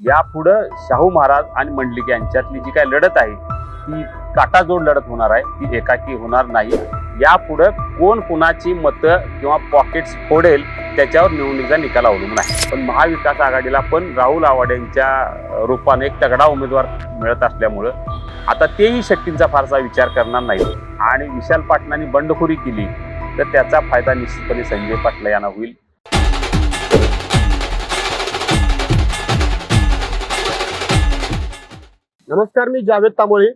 यापुढं शाहू महाराज आणि मंडलिक यांच्यातली जी काय लढत आहे ती काटाजोड लढत होणार आहे ती एकाकी होणार नाही. यापुढं कोण कुणाची मतं किंवा पॉकेट्स फोडेल त्याच्यावर निवडणुकीचा निकाल अवलंबून आहे. पण महाविकास आघाडीला पण राहुल आव्हाड यांच्या रूपाने एक तगडा उमेदवार मिळत असल्यामुळं आता तेही शक्तींचा फारसा विचार करणार नाही आणि विशाल पाटलांनी बंडखोरी केली तर त्याचा फायदा निश्चितपणे संजय पाटला यांना होईल. नमस्कार मी जावेद तांबोळे.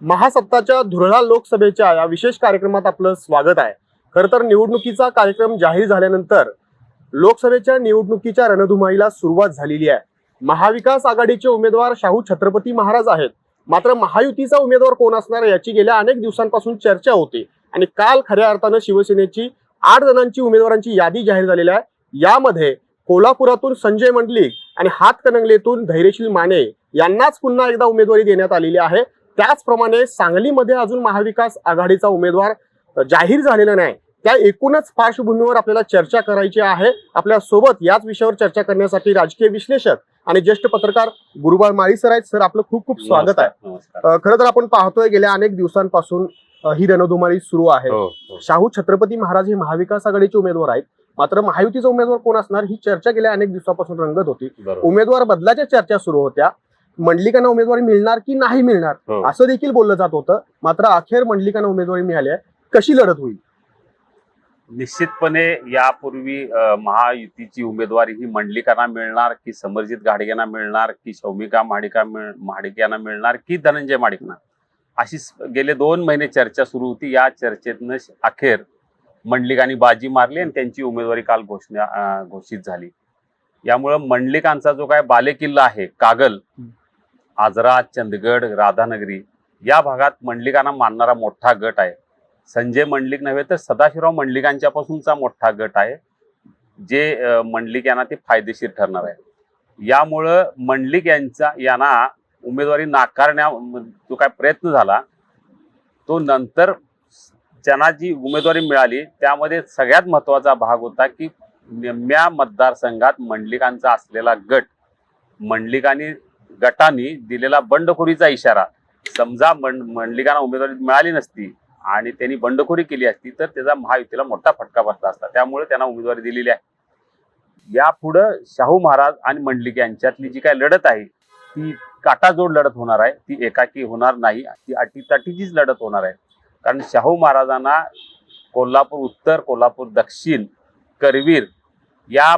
महासत्ताच्या धुरळा लोकसभेच्या या विशेष कार्यक्रमात आपलं स्वागत आहे. खरं तर निवडणुकीचा कार्यक्रम जाहीर झाल्यानंतर लोकसभेच्या निवडणुकीच्या रणधुमाईला सुरुवात झालेली आहे. महाविकास आघाडीचे उमेदवार शाहू छत्रपती महाराज आहेत. मात्र महायुतीचा उमेदवार कोण असणार याची गेल्या अनेक दिवसांपासून चर्चा होती. आणि काल खऱ्या अर्थानं शिवसेनेची आठ जणांची उमेदवारांची यादी जाहीर झालेली आहे. यामध्ये कोल्हापुरातून संजय मंडलिक आणि हातकणंगलेतून धैर्यशील माने यांनाच पुन्हा एकदा उमेदवारी देण्यात आलेली आहे. त्याचप्रमाणे सांगलीमध्ये अजून महाविकास आघाडीचा उमेदवार जाहीर झालेला नाही. त्या एकूणच पार्श्वभूमीवर आपल्याला चर्चा करायची आहे. आपल्यासोबत याच विषयावर चर्चा करण्यासाठी राजकीय विश्लेषक आणि ज्येष्ठ पत्रकार गुरुबाळ माळी सर आहेत. सर आपलं खूप खूप स्वागत आहे. खरं तर आपण पाहतोय गेल्या अनेक दिवसांपासून ही रणधुमाळी सुरू आहे. हो, हो. शाहू छत्रपती महाराज हे महाविकास आघाडीचे उमेदवार आहेत. मात्र महायुतीचा उमेदवार कोण असणार ही चर्चा गेल्या अनेक दिवसापासून रंगत होती. उमेदवार बदलाच्या चर्चा सुरू होत्या. मंडलिकांना उमेदवारी मिळणार की नाही मिळणार हो. असं देखील बोललं जात होतं. मात्र अखेर मंडलिकांना उमेदवारी मिळाली आहे. कशी लढत होईल? निश्चितपणे यापूर्वी महायुतीची उमेदवारी ही मंडलिकांना मिळणार की समरजित घाडगेंना मिळणार की शौमिका महाडिका महाडिक यांना मिळणार की धनंजय माडिकना? अशी गेले दोन महिने चर्चा सुरू होती. या चर्चेतनं अखेर मंडलिकांनी बाजी मारली आणि त्यांची उमेदवारी काल घोषणा घोषित झाली. यामुळं मंडलिकांचा जो काय बालेकिल्ला आहे कागल आजरा चंदगड राधानगरी या भागात मंडलिकांना मानणारा मोठा गट आहे. संजय मंडलिक नव्हे तर सदाशिवराव मंडलिकांच्यापासूनचा मोठा गट आहे जे मंडलिक यांना ते फायदेशीर ठरणार आहे. यामुळं मंडलिक यांचा यांना उमेदवारी नाकारण्या जो काय प्रयत्न झाला तो नंतर ज्यांना जी उमेदवारी मिळाली त्यामध्ये सगळ्यात महत्त्वाचा भाग होता की निम्म्या मतदारसंघात मंडलिकांचा असलेला गट मंडलिकांनी गटाने दिलेला बंडखोरीचा इशारा. समजा मंड मंडलिकांना उमेदवारी मिळाली नसती आणि त्यांनी बंडखोरी केली असती तर त्याचा महायुतीला मोठा फटका बसला असता. त्यामुळे त्यांना उमेदवारी दिलेली आहे. यापुढं शाहू महाराज आणि मंडलिक यांच्यातली जी काय लढत आहे ती काटाजोड लढत होणार आहे. ती एकाकी होणार नाही. ती अटीतटीचीच लढत होणार आहे. कारण शाहू महाराजांना कोल्हापूर उत्तर कोल्हापूर दक्षिण करवीर या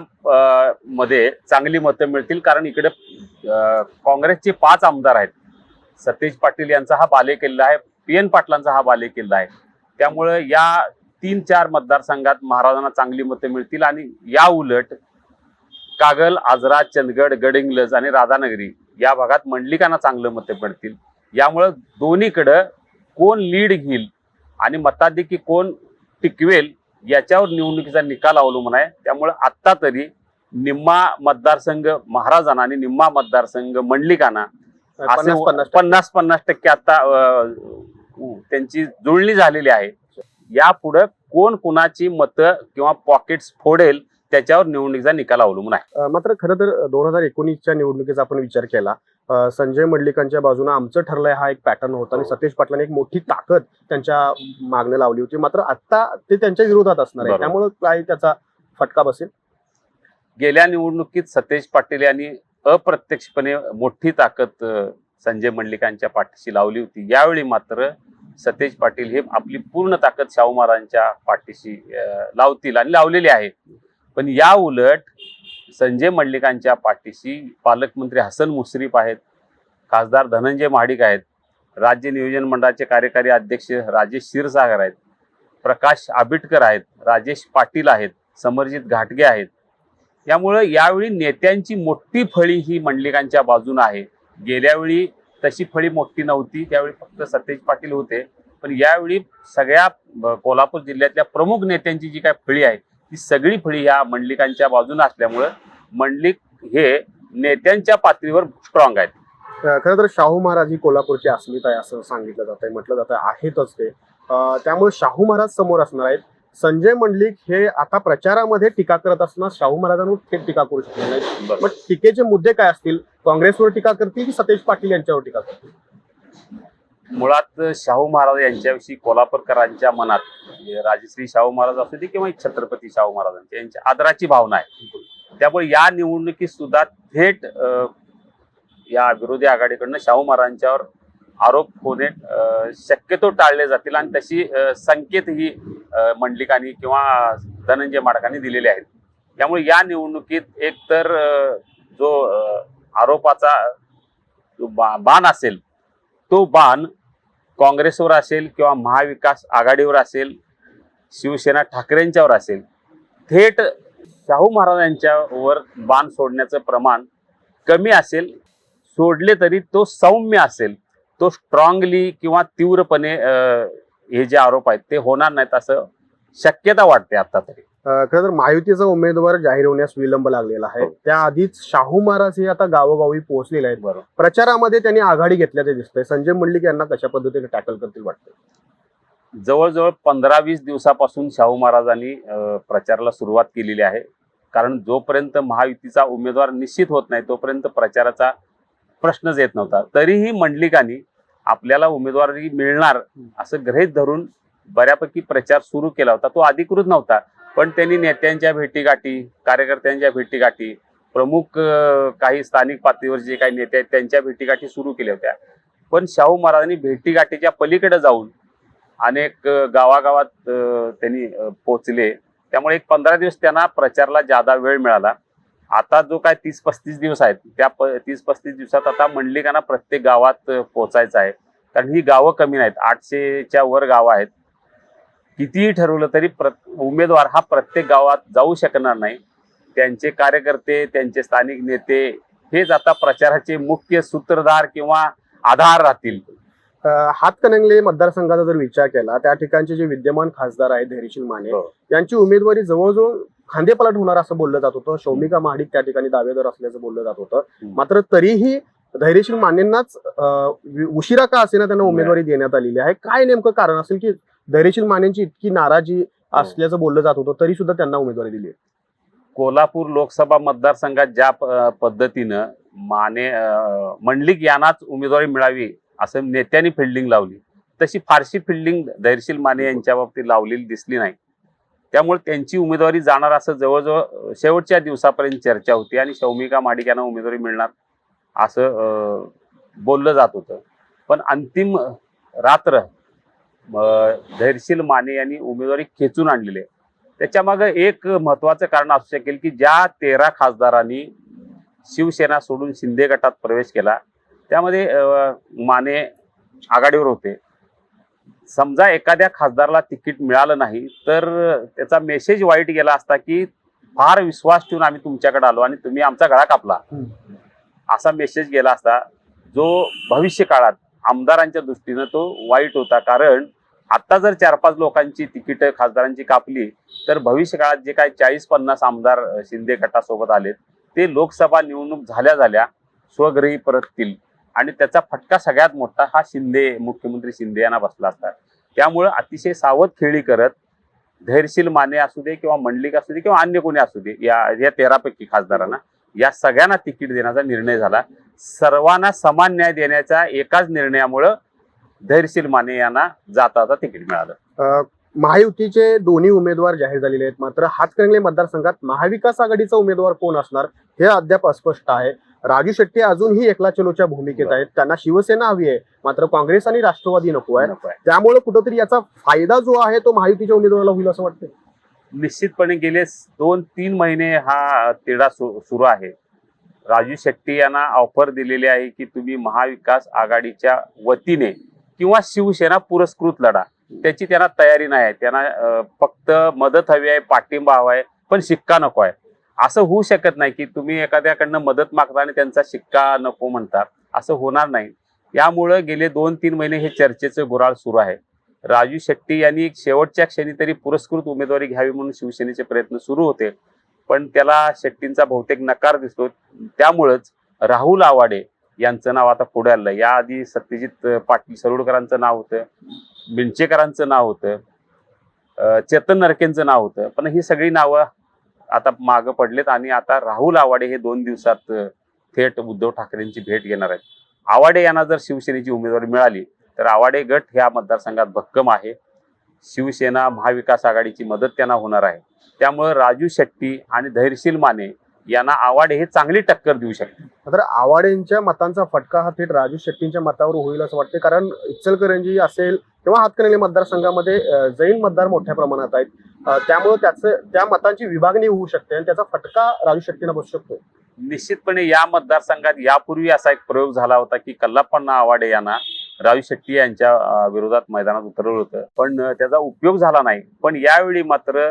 मध्ये चांगली मतं मिळतील. कारण इकडे काँग्रेसचे पाच आमदार आहेत. सतेज पाटील यांचा हा बालेकिल्ला आहे. पी एन पाटलांचा हा बालेकिल्ला आहे. त्यामुळे या तीन चार मतदारसंघात महाराजांना चांगली मतं मिळतील. आणि या उलट कागल आजरा चंदगड गडिंग्लज आणि राधानगरी या भागात मंडलिकांना चांगलं मतं मिळतील. यामुळं दोन्हीकडं कोण लीड घेईल आणि मताधिकी कोण टिकवेल याच्यावर निवडणुकीचा निकाल अवलंबून आहे. त्यामुळे आत्ता तरी निम्मा मतदारसंघ महाराजांना आणि निम्मा मतदारसंघ मंडलिकांना पन्नास पन्नास टक्के. आता त्यांची जुळणी झालेली आहे. यापुढे कोण कुणाची मतं किंवा पॉकेट्स फोडेल त्याच्यावर निवडणुकीचा निकाल अवलंबून आहे. मात्र खरं तर दोन हजार एकोणीसच्या निवडणुकीचा आपण विचार केला संजय मंडलिकांच्या बाजूने आमचं ठरलंय हा एक पॅटर्न होता आणि सतेज पाटलांनी एक मोठी ताकद त्यांच्या मागणं लावली होती. मात्र आता ते त्यांच्या विरोधात असणार आहे. त्यामुळे काय त्याचा फटका बसेल? गेल्या निवडणुकीत सतेज पाटील यांनी अप्रत्यक्षपणे मोठी ताकद संजय मंडलिकांच्या पाठीशी लावली होती. यावेळी मात्र सतेज पाटील हे आपली पूर्ण ताकद शाहू महाराजांच्या पाठीशी लावतील आणि लावलेली आहे. पण या उलट संजय मंडलिकांच्या पाठीशी पालकमंत्री हसन मुश्रीफ आहेत खासदार धनंजय महाडिक आहेत राज्य नियोजन मंडळाचे कार्यकारी अध्यक्ष राजेश क्षीरसागर आहेत प्रकाश आबिटकर आहेत राजेश पाटील आहेत समरजित घाटगे आहेत. यामुळं यावेळी नेत्यांची मोठी फळी ही मंडलिकांच्या बाजून आहे. गेल्यावेळी तशी फळी मोठी नव्हती त्यावेळी फक्त सतेज पाटील होते. पण यावेळी सगळ्या कोल्हापूर जिल्ह्यातल्या प्रमुख नेत्यांची जी काय फळी आहे ती सगळी फळी ह्या मंडलिकांच्या बाजून असल्यामुळं मंडलिक हे नेत्यांच्या पातळीवर स्ट्रॉंग आहेत. खरं तर शाहू महाराज ही कोल्हापूरची अस्मिता आहे असं सांगितलं जात आहे म्हटलं जातं आहेतच ते. त्यामुळे शाहू महाराज समोर असणार आहेत. संजय मंडलिक हे आता प्रचारामध्ये टीका करत असताना शाहू महाराजांवर थेट टीका करू शकले नाही. मग टीकेचे मुद्दे काय असतील? काँग्रेसवर टीका करतील की सतेज पाटील यांच्यावर टीका करतील? मुळात शाहू महाराज यांच्याविषयी कोल्हापूरकरांच्या मनात म्हणजे राजश्री शाहू महाराज असू दे किंवा छत्रपती शाहू महाराजांच्या यांच्या आदराची भावना आहे. त्यामुळे या निवडणुकीत सुद्धा थेट या विरोधी आघाडीकडनं शाहू महाराजांच्यावर आरोप होणे शक्यतो टाळले जातील आणि तशी संकेत ही मंडलिकांनी किंवा धनंजय माडकांनी दिलेले आहेत. त्यामुळे या निवडणुकीत एकतर जो आरोपाचा जो बा- बाण असेल तो बाण काँग्रेसवर असेल किंवा महाविकास आघाडीवर असेल शिवसेना ठाकरेंच्यावर असेल थेट शाहू महाराजांच्यावर बाण सोडण्याचं प्रमाण कमी असेल सोडले तरी तो सौम्य असेल तो स्ट्रॉंगली किंवा तीव्रपणे हे जे आरोप आहेत ते होणार नाहीत असं शक्यता वाटते आता तरी. खरं तर महायुतीचा उमेदवार जाहीर होण्यास विलंब लागलेला आहे. हो. त्याआधीच शाहू महाराज हे आता गावोगावी पोहोचलेले आहेत. बरोबर. प्रचारामध्ये त्यांनी आघाडी घेतल्याचे दिसतंय. संजय मंडलिक यांना कशा पद्धतीने टॅकल करतील वाटतं जवळजवळ पंधरा वीस दिवसापासून शाहू महाराजांनी प्रचाराला सुरुवात केलेली आहे. कारण जोपर्यंत महायुतीचा उमेदवार निश्चित होत नाही तोपर्यंत प्रचाराचा प्रश्नच येत नव्हता. तरीही मंडलिकांनी आपल्याला उमेदवारी मिळणार असं गृहीत धरून बऱ्यापैकी प्रचार सुरू केला होता. तो अधिकृत नव्हता. पण त्यांनी नेत्यांच्या भेटीगाठी कार्यकर्त्यांच्या भेटीगाठी प्रमुख काही स्थानिक पातळीवर जे काही नेते आहेत त्यांच्या भेटीगाठी सुरू केल्या होत्या. पण शाहू महाराजांनी भेटीगाठीच्या पलीकडे जाऊन अनेक गावागावात त्यांनी पोचले त्यामुळे एक पंधरा दिवस त्यांना प्रचाराला जादा वेळ मिळाला. आता जो काय तीस पस्तीस दिवस आहेत त्या प तीस पस्तीस दिवसात आता मंडलिकांना प्रत्येक गावात पोचायचं आहे. कारण ही गावं कमी नाहीत आठशेच्या वर गावं आहेत. कितीही ठरवलं तरी प्र उमेदवार हा प्रत्येक गावात जाऊ शकणार नाही. त्यांचे कार्यकर्ते त्यांचे स्थानिक नेते हेच आता प्रचाराचे मुख्य सूत्रधार किंवा आधार राहतील. हातकणंगले मतदारसंघाचा जर विचार केला त्या ठिकाणचे जे विद्यमान खासदार आहेत धैर्यशील माने हो. यांची उमेदवारी जवळजवळ खांदेपालट होणार असं बोललं जात होतं. शौमिका महाडिक त्या ठिकाणी दावेदार असल्याचं बोललं जात होतं. मात्र तरीही धैर्यशील मानेंनाच उशिरा का असेना त्यांना उमेदवारी देण्यात आलेली आहे? काय नेमकं कारण असेल की धैर्यशील मानेंची इतकी नाराजी असल्याचं बोललं जात होतं तरी सुद्धा त्यांना उमेदवारी दिली. कोल्हापूर लोकसभा मतदारसंघात ज्या पद्धतीनं माने मंडलिक यांनाच उमेदवारी मिळावी असं नेत्यांनी फिल्डिंग लावली. तशी फारशी फिल्डिंग धैर्यशील माने यांच्या बाबतीत लावलेली दिसली नाही. त्यामुळे त्यांची उमेदवारी जाणार असं जवळजवळ शेवटच्या दिवसापर्यंत चर्चा होती आणि शौमिका माडिक यांना उमेदवारी मिळणार असं बोललं जात होतं. पण अंतिम रात्र धैर्यशील माने यांनी उमेदवारी खेचून आणलेली आहे. त्याच्यामागे एक महत्वाचं कारण असू शकेल की ज्या तेरा खासदारांनी शिवसेना सोडून शिंदे गटात प्रवेश केला त्यामध्ये माने आघाडीवर होते. समजा एखाद्या खासदाराला तिकीट मिळालं नाही तर त्याचा मेसेज वाईट गेला असता की फार विश्वास ठेवून आम्ही तुमच्याकडे आलो आणि तुम्ही आमचा गळा कापला. असा मेसेज गेला असता जो भविष्य काळात आमदारांच्या दृष्टीनं तो वाईट होता. कारण आता जर चार पाच लोकांची तिकीट खासदारांची कापली तर भविष्य काळात जे काही चाळीस पन्नास आमदार शिंदे गटासोबत आलेत ते लोकसभा निवडणूक झाल्या झाल्या स्वगृही परततील. आणि त्याचा फटका सगळ्यात मोठा हा शिंदे मुख्यमंत्री शिंदे यांना बसला असता. त्यामुळं अतिशय सावध खेळी करत धैर्यशील माने असू दे किंवा मंडलिक असू दे किंवा अन्य कोणी असू दे या या तेरापैकी खासदारांना या सगळ्यांना तिकीट देण्याचा निर्णय झाला. सर्वांना समान न्याय देण्याच्या एकाच निर्णयामुळं धैर्यशील माने यांना जाता तिकीट मिळालं. महायुतीचे दोन्ही उमेदवार जाहीर झालेले आहेत. मात्र हातकणंगले मतदारसंघात महाविकास आघाडीचा उमेदवार कोण असणार हे अद्याप अस्पष्ट आहे. राजू शेट्टी अजूनही एकला चलोच्या भूमिकेत आहेत. त्यांना शिवसेना हवी आहे. मात्र काँग्रेस आणि राष्ट्रवादी नको आहे. त्यामुळे कुठंतरी याचा फायदा जो आहे तो महायुतीच्या उमेदवाराला होईल असं वाटतं निश्चितपणे गेले दोन तीन महिने हा तिढा सुरू आहे. राजू शेट्टी यांना ऑफर दिलेली आहे की तुम्ही महाविकास आघाडीच्या वतीने किंवा शिवसेना पुरस्कृत लढा. त्याची त्यांना तयारी नाही आहे. त्यांना फक्त मदत हवी आहे पाठिंबा हवा आहे पण शिक्का नको आहे. असं होऊ शकत नाही की तुम्ही एखाद्याकडनं मदत मागता आणि त्यांचा शिक्का नको म्हणता असं होणार नाही. यामुळं गेले दोन तीन महिने हे चर्चेचं गुराळ सुरू आहे. राजू शेट्टी यांनी शेवटच्या क्षणी तरी पुरस्कृत उमेदवारी घ्यावी म्हणून शिवसेनेचे प्रयत्न सुरू होते. पण त्याला शेट्टींचा बहुतेक नकार दिसतो. त्यामुळंच राहुल आवाडे यांचं नाव आता पुढे आलं. याआधी सत्यजित पाटील सरोडकरांचं नाव होतं बिंचेकरांचं नाव होतं चेतन नरकेंचं नाव होतं. पण ही सगळी नावं आता मागं पडलेत आणि आता राहुल आवाडे हे दोन दिवसात थेट उद्धव ठाकरेंची भेट घेणार आहेत. आवाडे यांना जर शिवसेनेची उमेदवारी मिळाली तर आवाडे गट ह्या मतदारसंघात भक्कम आहे. शिवसेना महाविकास आघाडीची मदत त्यांना होणार आहे. त्यामुळे राजू शेट्टी आणि धैर्यशील माने यांना आवाडे हे चांगली टक्कर देऊ शकते तर आवाडेंच्या मतांचा फटका हा थेट राजू शेट्टींच्या मतावर होईल असं वाटते कारण इचलकरंजी असेल किंवा हातकणंगले मतदारसंघामध्ये जैन मतदार मोठ्या प्रमाणात आहेत. त्यामुळे त्याचं त्या मतांची विभागणी होऊ शकते आणि त्याचा फटका राजू शेट्टींना बसू शकतो निश्चितपणे या मतदारसंघात यापूर्वी असा एक प्रयोग झाला होता की कल्लाप्पण्णा आवाडे यांना राजू शेट्टी यांच्या विरोधात मैदानात उतरवलं होतं. पण त्याचा उपयोग झाला नाही. पण यावेळी मात्र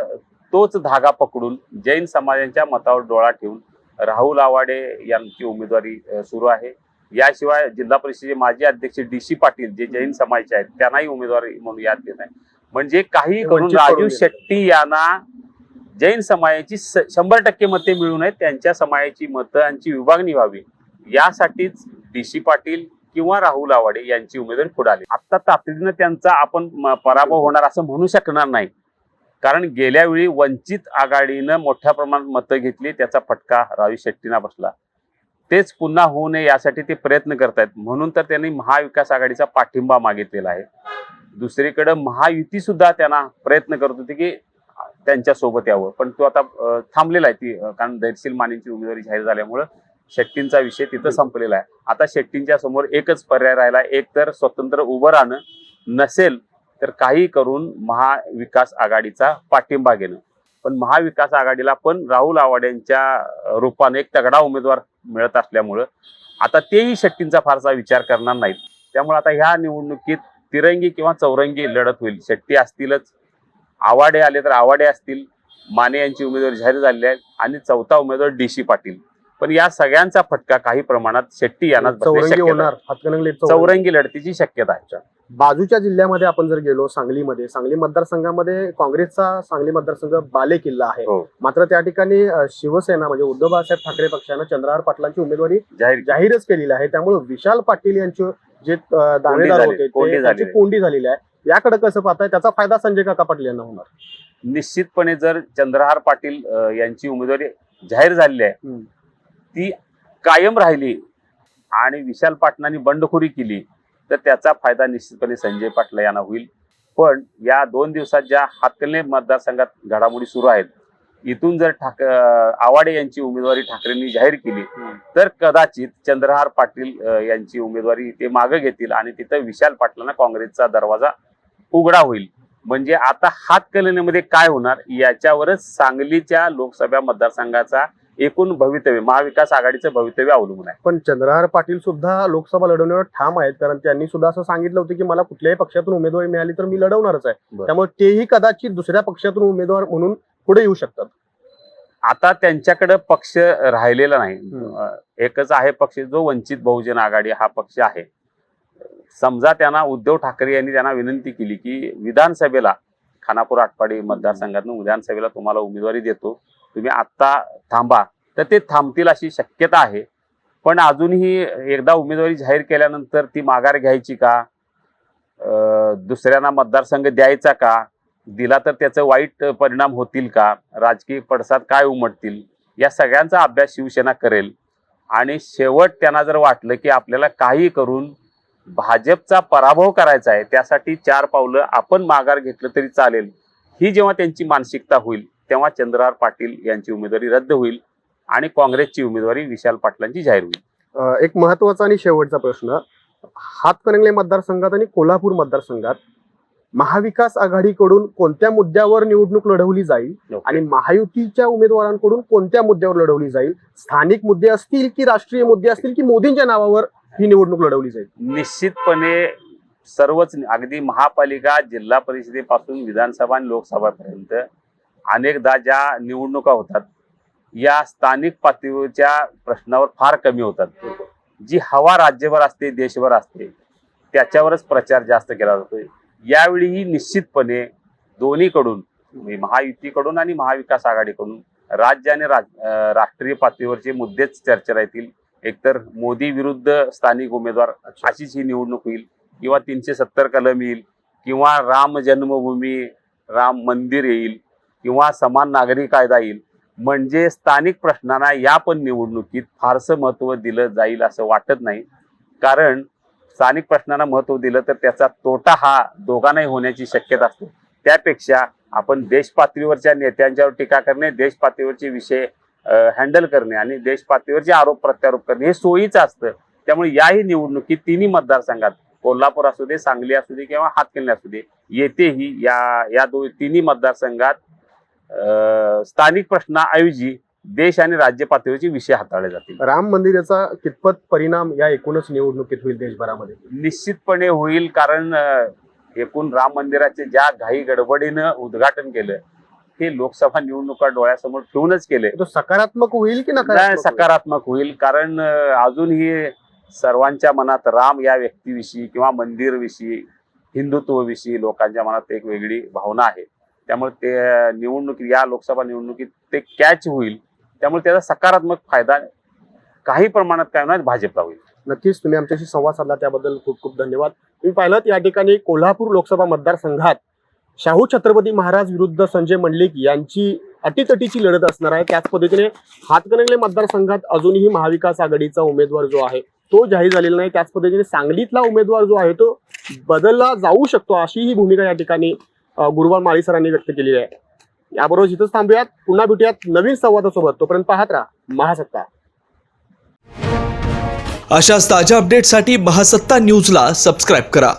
तोच धागा पकडून जैन समाजाच्या मतावर डोळा ठेवून राहुल आवाडे यांची उमेदवारी सुरू आहे. याशिवाय जिल्हा परिषदेचे माजी अध्यक्ष डी सी पाटील जे जैन समाजाचे आहेत त्यांनाही उमेदवारी म्हणून याद देत आहे म्हणजे काही करून राजू. शेट्टी यांना जैन समाजाची शंभर टक्के मते मिळू नयेत त्यांच्या समाजाची मतांची विभागणी व्हावी. यासाठीच डी सी पाटील किंवा राहुल आवाडे यांची उमेदवारी पुढे आली. आता तातडीनं त्यांचा आपण पराभव होणार असं म्हणू शकणार नाही. कारण गेल्या वेळी वंचित आघाडीनं मोठ्या प्रमाणात मतं घेतली त्याचा फटका रावी शेट्टींना बसला. तेच पुन्हा होऊ नये यासाठी ते प्रयत्न करतायत. म्हणून तर त्यांनी महाविकास आघाडीचा पाठिंबा मागितलेला आहे. दुसरीकडे महायुती सुद्धा त्यांना प्रयत्न करत होती की त्यांच्यासोबत यावं. पण तो आता थांबलेला आहे. ती कारण दैरशील मानेची उमेदवारी जाहीर झाल्यामुळं शेट्टींचा विषय तिथं संपलेला आहे. आता शेट्टींच्या समोर एकच पर्याय राहिला एक तर स्वतंत्र उभं राहणं. नसेल तर काही करून महाविकास आघाडीचा पाठिंबा घेणं. पण महाविकास आघाडीला पण राहुल आवाड्यांच्या रूपाने एक तगडा उमेदवार मिळत असल्यामुळं आता तेही शेट्टींचा फारसा विचार करणार नाहीत. त्यामुळे आता ह्या निवडणुकीत तिरंगी किंवा चौरंगी लढत होईल. शेट्टी असतीलच आवाडे आले तर आवाडे असतील. माने यांची उमेदवारी जाहीर झालेली आहे आणि चौथा उमेदवार डी सी पाटील. पण या सगळ्यांचा फटका काही प्रमाणात शेट्टी यांनाच बसण्याची चौरंगी लढतीची शक्यता आहे. बाजूच्या जिल्ह्यामध्ये आपण जर गेलो सांगलीमध्ये सांगली मतदारसंघामध्ये काँग्रेसचा सांगली मतदारसंघ बाले किल्ला आहे. हो. मात्र त्या ठिकाणी शिवसेना म्हणजे उद्धव बाळासाहेब ठाकरे पक्षानं चंद्रहार पाटलांची उमेदवारी जाहीर जाहीरच केलेली आहे. त्यामुळे विशाल पाटील यांचे जे दावेदार होते त्यांची झालेली आहे. कोंडी झालेली आहे. याकडे कसं पाहताय? त्याचा फायदा संजय काका पाटील यांना होणार. निश्चितपणे जर चंद्रहार पाटील यांची उमेदवारी जाहीर झालेली आहे. ती कायम राहिली आणि विशाल पाटलांनी बंडखोरी केली तर त्याचा फायदा निश्चितपणे संजय पाटील यांना होईल. पण या दोन दिवसात ज्या हातकणंगले मतदारसंघात घडामोडी सुरू आहेत इथून जर ठाक आवाडे यांची उमेदवारी ठाकरेंनी जाहीर केली तर कदाचित चंद्रहार पाटील यांची उमेदवारी ते मागे घेतील आणि तिथं विशाल पाटलांना काँग्रेसचा दरवाजा उघडा होईल. म्हणजे आता हातकणंगलेमध्ये काय होणार याच्यावरच सांगलीच्या लोकसभा मतदारसंघाचा एकूण भवितव्य महाविकास आघाडीचं भवितव्य अवलंबून आहे. पण चंद्रहार पाटील सुद्धा लोकसभा लढवण्यावर ठाम आहेत कारण त्यांनी सुद्धा असं सांगितलं होतं की मला कुठल्याही पक्षातून उमेदवारी मिळाली तर मी लढवणारच आहे. त्यामुळे तेही कदाचित दुसऱ्या पक्षातून उमेदवार म्हणून पुढे येऊ शकतात. आता त्यांच्याकडे पक्ष राहिलेला नाही. एकच आहे पक्ष जो वंचित बहुजन आघाडी हा पक्ष आहे. समजा त्यांना उद्धव ठाकरे यांनी त्यांना विनंती केली की विधानसभेला खानापूर आटपाडी मतदारसंघातून विधानसभेला तुम्हाला उमेदवारी देतो. तुम्ही आत्ता थांबा. तर ते थांबतील अशी शक्यता आहे. पण अजूनही एकदा उमेदवारी जाहीर केल्यानंतर ती माघार घ्यायची का? दुसऱ्यांना मतदारसंघ द्यायचा का? दिला तर त्याचं वाईट परिणाम होतील का? राजकीय पडसाद काय उमटतील? या सगळ्यांचा अभ्यास शिवसेना करेल. आणि शेवट त्यांना जर वाटलं की आपल्याला काही करून भाजपचा पराभव करायचा आहे त्यासाठी चार पावलं आपण माघार घेतलं तरी चालेल. ही जेव्हा त्यांची मानसिकता होईल तेव्हा चंद्रहार पाटील यांची उमेदवारी रद्द होईल आणि काँग्रेसची उमेदवारी विशाल पाटलांची जाहीर होईल. एक महत्त्वाचा आणि शेवटचा प्रश्न. हातकणंगले मतदारसंघात आणि कोल्हापूर मतदारसंघात महाविकास आघाडीकडून कोणत्या मुद्द्यावर निवडणूक लढवली जाईल आणि महायुतीच्या उमेदवारांकडून कोणत्या मुद्द्यावर लढवली जाईल? स्थानिक मुद्दे असतील की राष्ट्रीय मुद्दे असतील की मोदींच्या नावावर ही निवडणूक लढवली जाईल? निश्चितपणे सर्वच अगदी महापालिका जिल्हा परिषदेपासून विधानसभा आणि लोकसभापर्यंत अनेकदा ज्या निवडणुका होतात या स्थानिक पातळीवरच्या प्रश्नावर फार कमी होतात. जी हवा राज्यभर असते देशभर असते त्याच्यावरच प्रचार जास्त केला जातो. यावेळीही निश्चितपणे दोन्हीकडून म्हणजे महायुतीकडून आणि महाविकास आघाडीकडून राज्य आणि राज राष्ट्रीय पातळीवरचे मुद्देच चर्चा राहतील. एकतर मोदी विरुद्ध स्थानिक उमेदवार अशीच ही निवडणूक होईल किंवा तीनशे सत्तर कलम येईल किंवा राम जन्मभूमी राम मंदिर येईल. किंवा समान नागरी कायदा येईल म्हणजे स्थानिक प्रश्नांना या पण निवडणुकीत फारसं महत्त्व दिलं जाईल असं वाटत नाही. कारण स्थानिक प्रश्नांना महत्त्व दिलं तर त्याचा तोटा हा दोघांनाही होण्याची शक्यता असते. त्यापेक्षा आपण देशपातळीवरच्या नेत्यांच्यावर टीका करणे देशपातळीवरचे विषय हँडल करणे आणि देशपातळीवरचे आरोप प्रत्यारोप करणे हे सोयीचं असतं. त्यामुळे याही निवडणुकीत तिन्ही मतदारसंघात कोल्हापूर असू दे सांगली असू दे किंवा हातकिल्ले असू दे येथेही या या दो तिन्ही मतदारसंघात स्थानिक प्रश्नाऐवजी देश आणि राज्य पातळीवरचे विषय हाताळले जातील. राम मंदिराचा कितपत परिणाम या एकूणच निवडणुकीत होईल देशभरामध्ये? निश्चितपणे होईल कारण एकूण राम मंदिराचे ज्या घाई गडबडीनं उद्घाटन केलं हे लोकसभा निवडणुका डोळ्यासमोर ठेवूनच केले. तो सकारात्मक होईल की नाही? सकारात्मक होईल कारण अजूनही सर्वांच्या मनात राम या व्यक्तीविषयी किंवा मंदिरविषयी हिंदुत्वविषयी लोकांच्या मनात एक वेगळी भावना आहे. त्यामुळे ते निवडणुकीत या लोकसभा निवडणुकीत ते कॅच होईल. त्यामुळे त्याचा सकारात्मक फायदा काही प्रमाणात काय होणार भाजपला होईल. नक्कीच तुम्ही आमच्याशी संवाद साधला त्याबद्दल खूप खूप धन्यवाद. तुम्ही पाहिलं या ठिकाणी कोल्हापूर लोकसभा मतदारसंघात शाहू छत्रपती महाराज विरुद्ध संजय मंडलिक यांची अटीतटीची लढत असणार आहे. त्याच पद्धतीने हातकणंगले मतदारसंघात अजूनही महाविकास आघाडीचा उमेदवार जो आहे तो जाहीर झालेला नाही. त्याच पद्धतीने सांगलीतला उमेदवार जो आहे तो बदलला जाऊ शकतो अशी ही भूमिका या ठिकाणी गुरुवार माळी सरांनी व्यक्त केलेली आहे. याबरोबर इथंच थांबूयात. पुन्हा भेटूयात नवीन संवादासोबत. तोपर्यंत पाहत राहा. महासत्ता. अशाच ताज्या अपडेटसाठी महासत्ता न्यूजला सबस्क्राईब करा.